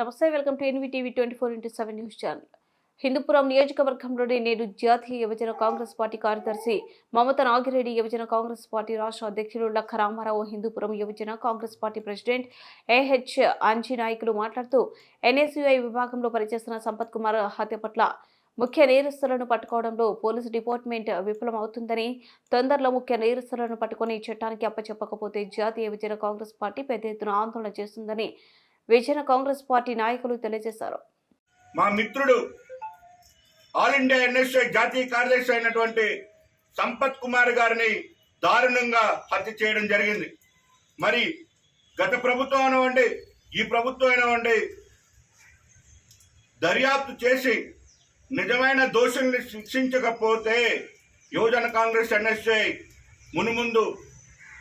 నమస్తే welcome to NV TV twenty four into seven news channel. Hindupuram నియోజకవర్గంలోని నేడు జాతీయ యువజన కాంగ్రెస్ పార్టీ కార్యదర్శి మమత నాగిరెడ్డి యువజన కాంగ్రెస్ పార్టీ రాష్ట్ర అధ్యక్షులు లక్క రామారావు హిందూపురం యువజన Congress party president AH Anji నాయకులు మాట్లాడుతూ ఎన్ఎస్యుఐ విభాగంలో పనిచేస్తున్న సంపత్ కుమార్ హత్య పట్ల ముఖ్య నేరస్తులను పట్టుకోవడంలో పోలీసు డిపార్ట్మెంట్ విఫలమవుతుందని తొందరలో ముఖ్య నేరస్తులను పట్టుకొని చట్టానికి అప్పచెప్పకపోతే జాతీయ యువజన కాంగ్రెస్ పార్టీ పెద్ద ఎత్తున ఆందోళన చేస్తుందని విజయన కాంగ్రెస్ పార్టీ నాయకులు తెలియజేశారు. మా మిత్రుడు ఆల్ ఇండియా ఎన్ఎస్ఐ జాతీయ కార్యదర్శి అయినటువంటి సంపత్ కుమార్ గారిని దారుణంగా హత్య చేయడం జరిగింది. మరి గత ప్రభుత్వం అనవండి ఈ ప్రభుత్వం అయినవండి దర్యాప్తు చేసి నిజమైన దోషుల్ని శిక్షించకపోతే యువజన కాంగ్రెస్ ఎన్ఎస్ఐ మునుముందు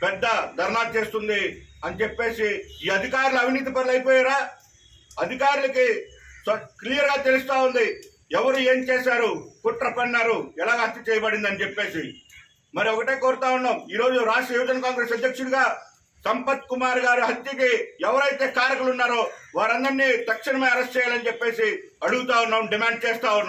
పెద్ద ధర్నా చేస్తుంది అని చెప్పేసి ఈ అధికారులు అవినీతి పనులు అయిపోయారా? అధికారులకి క్లియర్గా తెలుస్తా ఉంది. ఎవరు ఏం చేశారు? కుట్ర పన్నారు. ఎలా హత్య చేయబడింది అని చెప్పేసి. మరి ఒకటే కోరుతా ఉన్నాం. ఈరోజు రాష్ట్ర యువజన కాంగ్రెస్ అధ్యక్షుడిగా సంపత్ కుమార్ గారి హత్యకి ఎవరైతే కారకులు ఉన్నారో వారందరినీ తక్షణమే అరెస్ట్ చేయాలని చెప్పేసి అడుగుతా ఉన్నాం డిమాండ్ చేస్తా ఉన్నాం.